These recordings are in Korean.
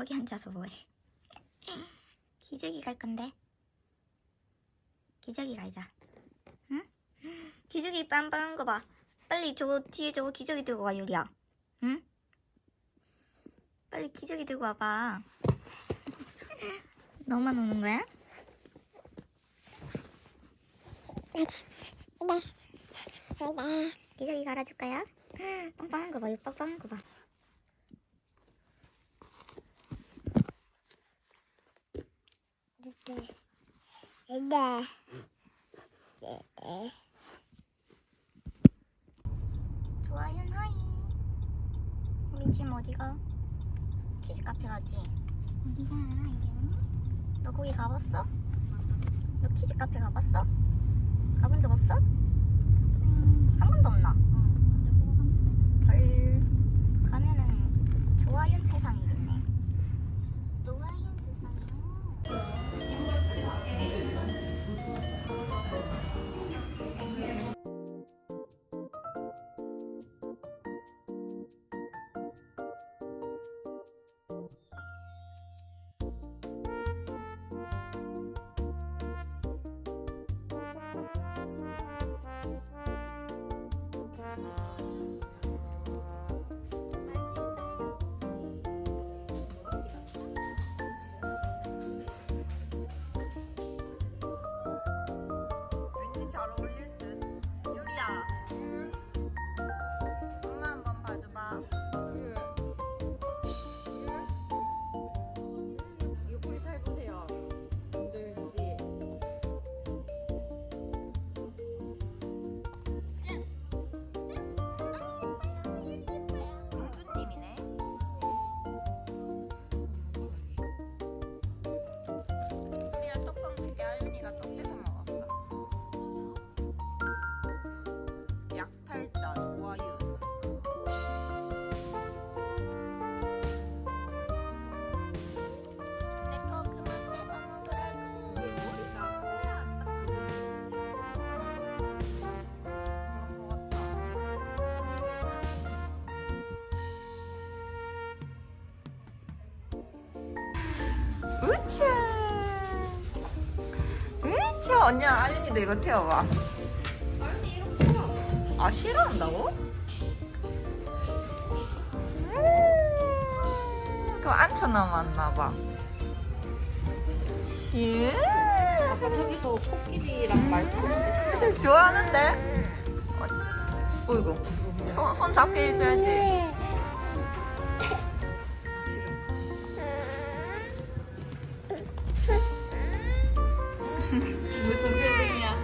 거기 앉아서 뭐해? 기저귀 갈 건데. 기저귀 갈자. 응? 기저귀 빤빤한 거 봐. 빨리 저거 뒤에 저거 기저귀 들고 와 유리야. 응? 빨리 기저귀 들고 와봐. 너만 오는 거야? 기저귀 갈아줄까요? 빵빵한 거 봐, 이 빵빵한 거 봐. 좋아요 하이. 우리 지금 어디가? 키즈 카페 가지? 어디가? 너 거기 가봤어? 너 키즈 카페 가봤어? 가본 적 없어? 한 번도 없나? 으차. 으차. 언니야, 아윤이도 이거 태워봐. 아, 싫어한다고? 음, 그럼 앉혀놔봤나봐. 슈. 아까 저기서 코끼리랑 말 타는데 좋아하는데? 어, 어이구. 손, 손 잡게 해줘야지. 무슨 표정이야?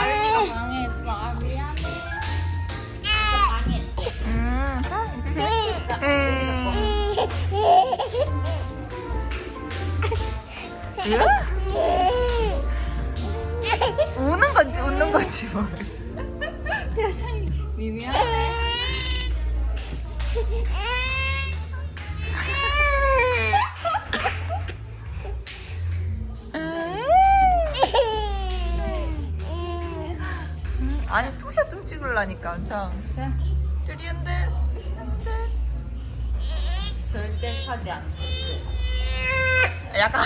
아윤이가 방해했어. 아 미안해. 진짜 방해했대. 음, 자, 이제 재밌겠다. 우는 건지 웃는 건지 모르. 표정이 미미하네. 아니 투샷 좀 찍으려니까 참. 자, 둘이 흔들 흔들. 절대 타지 않고. 약간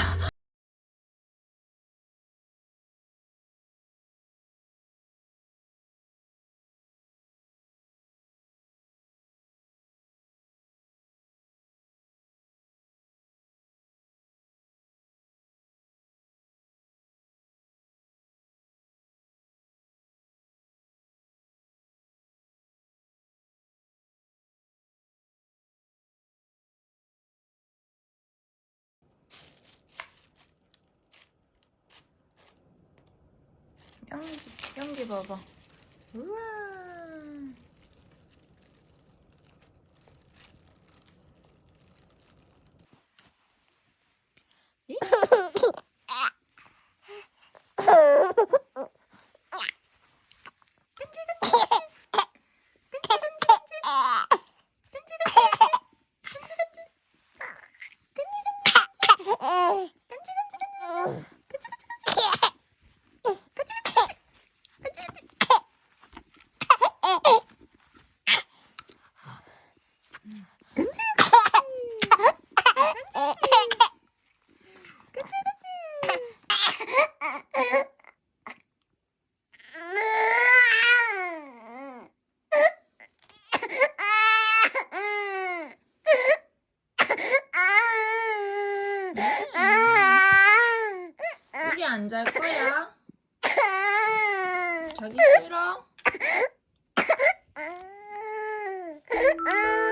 아, 향기, 향기 봐봐. 우와. Ugh. 안 잘 거야? 자기 싫어? 아. 아.